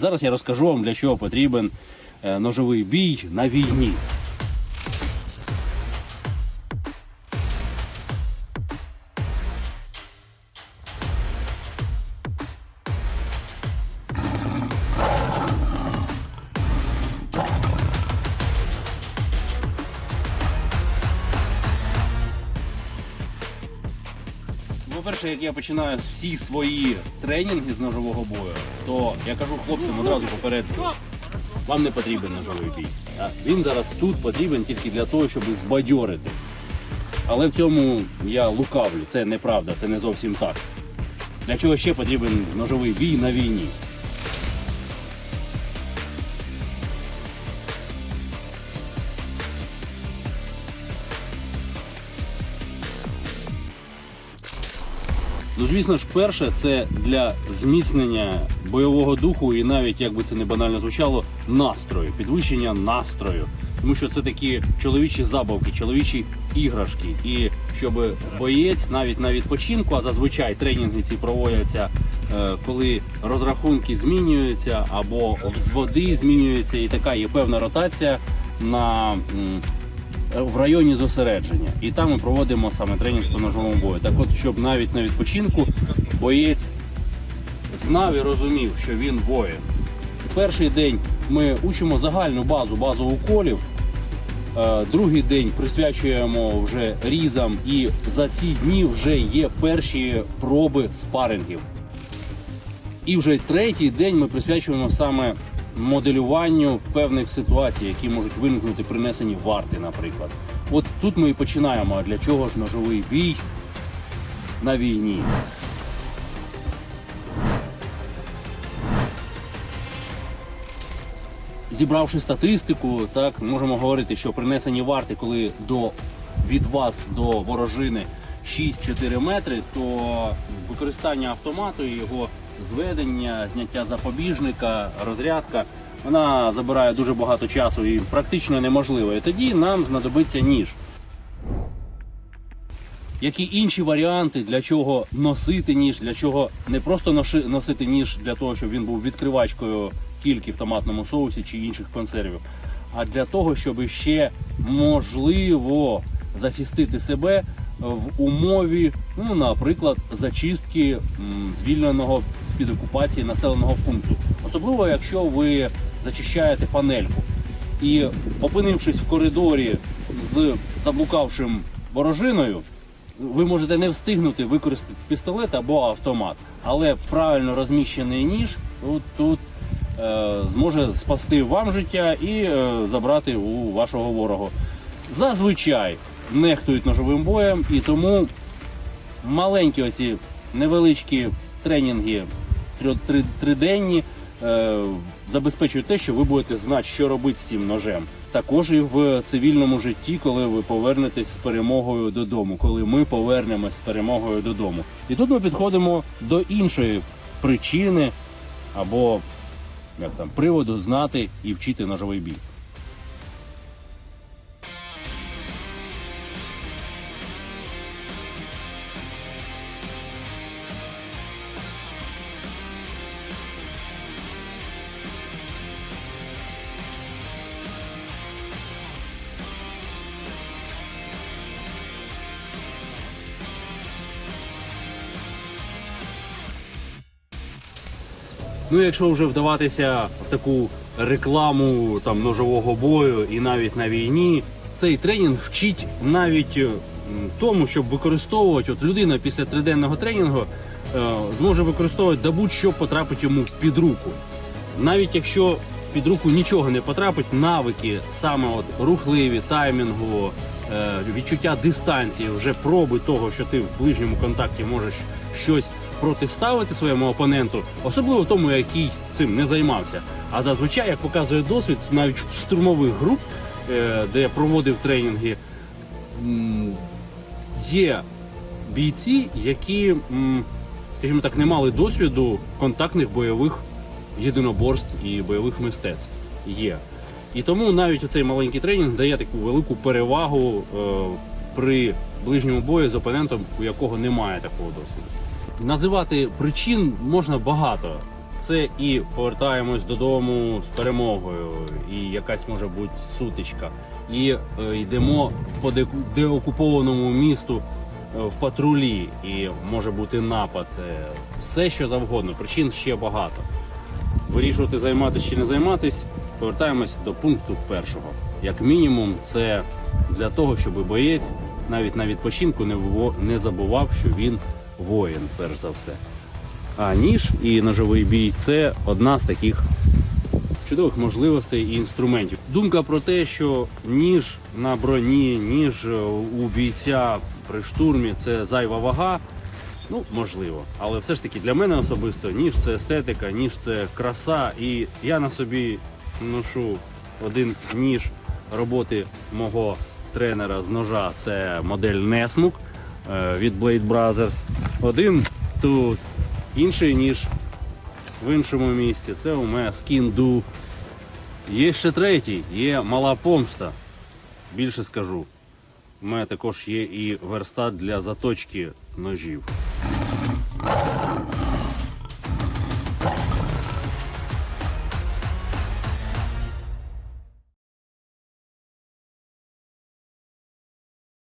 Зараз я розкажу вам, для чого потрібен е, ножовий бій на війні. По-перше, як я починаю всі свої тренінги з ножового бою, то я кажу хлопцям одразу попереджую, вам не потрібен ножовий бій. Він зараз тут потрібен тільки для того, щоб збадьорити. Але в цьому я лукавлю, це неправда, це не зовсім так. Для чого ще потрібен ножовий бій на війні? Ну, звісно ж, перше, це для зміцнення бойового духу і навіть, як би це не банально звучало, настрою, підвищення настрою. Тому що це такі чоловічі забавки, чоловічі іграшки. І щоб боєць навіть на відпочинку, а зазвичай тренінги ці проводяться, е, коли розрахунки змінюються або взводи змінюються, і така є певна ротація на в районі зосередження. І там ми проводимо саме тренінг по ножовому бою. Так от, щоб навіть на відпочинку боєць знав і розумів, що він воїн. В перший день ми учимо загальну базу, базу уколів. Е, Другий день присвячуємо вже різам, і за ці дні вже є перші проби спарингів. І вже третій день ми присвячуємо саме моделюванню певних ситуацій, які можуть виникнути при несенні варти, наприклад. От тут ми і починаємо. Для чого ж ножовий бій на війні? Зібравши статистику, так можемо говорити, що принесені варти, коли до від вас до ворожини 6-4 метри, то використання автомату і його зведення, зняття запобіжника, розрядка, вона забирає дуже багато часу і практично неможливо. І тоді нам знадобиться ніж. Які інші варіанти, для чого носити ніж, для чого не просто носити ніж для того, щоб він був відкривачкою кільки в томатному соусі чи інших консервів, а для того, щоб ще можливо захистити себе в умові, ну, наприклад, зачистки звільненого з-під окупації населеного пункту. Особливо, якщо ви зачищаєте панельку. І опинившись в коридорі з заблукавшим ворожиною, ви можете не встигнути використати пістолет або автомат, але правильно розміщений ніж тут, тут е, зможе спасти вам життя і е, забрати у вашого ворога. Зазвичай нехтують ножовим боєм, і тому маленькі оці невеличкі тренінги триденні е, забезпечують те, що ви будете знати, що робити з цим ножем. Також і в цивільному житті, коли ви повернетесь з перемогою додому, коли ми повернемось з перемогою додому. І тут ми підходимо до іншої причини або як там приводу знати і вчити ножовий бій. Ну, якщо вже вдаватися в таку рекламу там ножового бою і навіть на війні, цей тренінг вчить навіть тому, щоб використовувати от людина після триденного тренінгу е, зможе використовувати да будь-що потрапить йому під руку. Навіть якщо під руку нічого не потрапить, навики саме от рухливі, таймінгу, е, відчуття дистанції, вже проби того, що ти в ближньому контакті можеш щось протиставити своєму опоненту, особливо тому, який цим не займався. А зазвичай, як показує досвід, навіть в штурмових груп, е, де я проводив тренінги, є бійці, які, скажімо так, не мали досвіду контактних бойових єдиноборств і бойових мистецтв. Є. І тому навіть цей маленький тренінг дає таку велику перевагу е, при ближньому бою з опонентом, у якого немає такого досвіду. Називати причин можна багато. все і повертаємось додому з перемогою. І якась може бути сутичка. І е, йдемо по деокупованому місту е, в патрулі, і може бути напад. Е, Все що завгодно. Причин ще багато. Вирішувати займатися чи не займатися, повертаємось до пункту першого. Як мінімум, це для того, щоб боєць навіть на відпочинку не забував, що він воїн, перш за все. А ніж і ножовий бій це одна з таких чудових можливостей і інструментів. Думка про те, що ніж на броні, ніж у бійця при штурмі це зайва вага. Ну, можливо. Але все ж таки для мене особисто ніж це естетика, ніж це краса. І я на собі ношу один ніж роботи мого тренера з ножа. Це модель Несмук від Blade Brothers. Один тут, інший ніж в іншому місці. Це у мене скінду. Є ще третій, є мала помста. Більше скажу. У мене також є і верстат для заточки ножів.